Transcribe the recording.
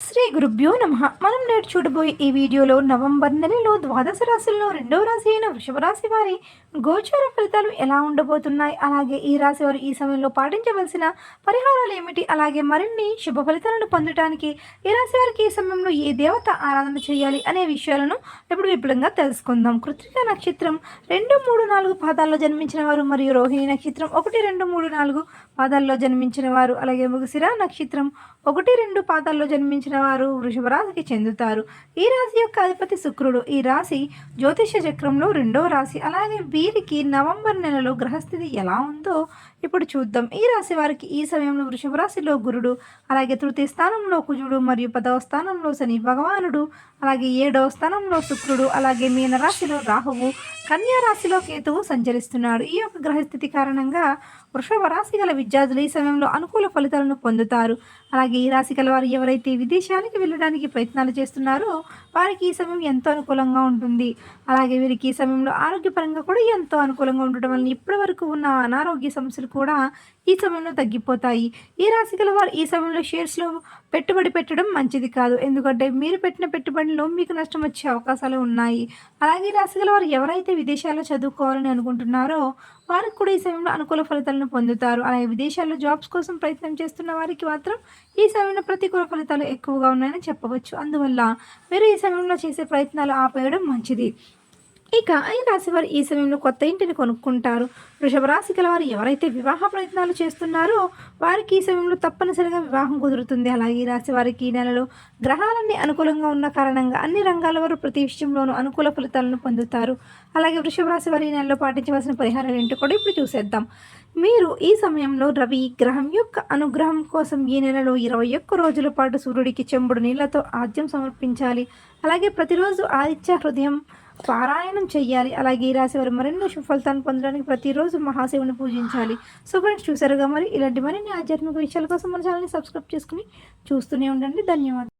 శ్రీ గురుభ్యో నమ. మనం నేడు చూడబోయే ఈ వీడియోలో నవంబర్ నెలలో ద్వాదశ రాశుల్లో రెండవ రాశి అయిన వృషభ రాశి వారి గోచార ఫలితాలు ఎలా ఉండబోతున్నాయి? అలాగే ఈ రాశి వారు ఈ సమయంలో పాటించవలసిన పరిహారాలు ఏమిటి? అలాగే మరిన్ని శుభ ఫలితాలను పొందడానికి ఈ రాశి వారికి ఈ సమయంలో ఏ దేవత ఆరాధన చేయాలి అనే విషయాలను ఇప్పుడు విపులంగా తెలుసుకుందాం. కృత్రిక నక్షత్రం రెండు మూడు నాలుగు పాదాల్లో జన్మించిన వారు మరియు రోహిణి నక్షత్రం ఒకటి రెండు మూడు నాలుగు పాదాల్లో జన్మించిన వారు. అలాగే ముగిసిరా నక్షత్రం ఒకటి రెండు పాదాల్లో జన్మించిన వారు వృషభ రాశికి చెందుతారు. ఈ రాశి యొక్క అధిపతి శుక్రుడు. ఈ రాశి జ్యోతిష చక్రంలో రెండవ రాశి. అలాగే వీరికి నవంబర్ నెలలో గ్రహస్థితి ఎలా ఉందో ఇప్పుడు చూద్దాం. ఈ రాశి వారికి ఈ సమయంలో వృషభ రాశిలో గురుడు అలాగే తృతీయ స్థానంలో కుజుడు మరియు పదవ స్థానంలో శని భగవానుడు అలాగే ఏడవ స్థానంలో శుక్రుడు అలాగే మీన రాశిలో రాహువు కన్యా రాశిలో కేతువు సంచరిస్తున్నాడు. ఈ యొక్క గ్రహస్థితి కారణంగా వృషభ రాశి గల విద్యార్థులు ఈ సమయంలో అనుకూల ఫలితాలను పొందుతారు. అలాగే ఈ రాశి గల వారు ఎవరైతే విదేశానికి వెళ్ళడానికి ప్రయత్నాలు చేస్తున్నారో వారికి ఈ సమయం ఎంతో అనుకూలంగా ఉంటుంది. అలాగే వీరికి ఈ సమయంలో ఆరోగ్యపరంగా కూడా ఎంతో అనుకూలంగా ఉండటం వలన ఇప్పటి వరకు ఉన్న అనారోగ్య సమస్యలు కూడా ఈ సమయంలో తగ్గిపోతాయి. ఈ రాశి గల వారు ఈ సమయంలో షేర్స్లో పెట్టుబడి పెట్టడం మంచిది కాదు. ఎందుకంటే మీరు పెట్టిన పెట్టుబడిలో మీకు నష్టం వచ్చే అవకాశాలు ఉన్నాయి. అలాగే ఈ రాశి గల వారు ఎవరైతే విదేశాల్లో చదువుకోవాలని అనుకుంటున్నారో వారికి కూడా ఈ సమయంలో అనుకూల ఫలితాలను పొందుతారు. అలాగే విదేశాల్లో జాబ్స్ కోసం ప్రయత్నం చేస్తున్న వారికి మాత్రం ఈ సమయంలో ప్రతికూల ఫలితాలు ఎక్కువగా ఉన్నాయని చెప్పవచ్చు. అందువల్ల మీరు ఈ సమయంలో చేసే ప్రయత్నాలు ఆపేయడం మంచిది. ఇక ఈ రాశి వారు ఈ సమయంలో కొత్త ఇంటిని కొనుక్కుంటారు. వృషభ రాశి గల వారు ఎవరైతే వివాహ ప్రయత్నాలు చేస్తున్నారో వారికి ఈ సమయంలో తప్పనిసరిగా వివాహం కుదురుతుంది. అలాగే ఈ రాశి వారికి ఈ నెలలో గ్రహాలన్నీ అనుకూలంగా ఉన్న కారణంగా అన్ని రంగాల వారు ప్రతి విషయంలోనూ అనుకూల ఫలితాలను పొందుతారు. అలాగే వృషభ రాశి వారి ఈ నెలలో పాటించవలసిన పరిహారాలు ఏంటో కూడా ఇప్పుడు చూసేద్దాం. మీరు ఈ సమయంలో రవి గ్రహం యొక్క అనుగ్రహం కోసం ఈ నెలలో ఇరవై ఒక్క రోజుల పాటు సూర్యుడికి చెంబుడు నీళ్ళతో ఆద్యం సమర్పించాలి. అలాగే ప్రతిరోజు ఆదిత్య హృదయం పారాయణం చేయాలి అలాగే ఈ రాశి వారు మరెన్నో శుభ పొందడానికి ప్రతిరోజు మహాశివుని పూజించాలి. సో ఫ్రెండ్స్ చూసారుగా మరి ఇలాంటి మరిన్ని ఆధ్యాత్మిక విషయాల కోసం మన ఛానల్ని సబ్స్క్రైబ్ చేసుకుని చూస్తూనే ఉండండి. ధన్యవాదాలు.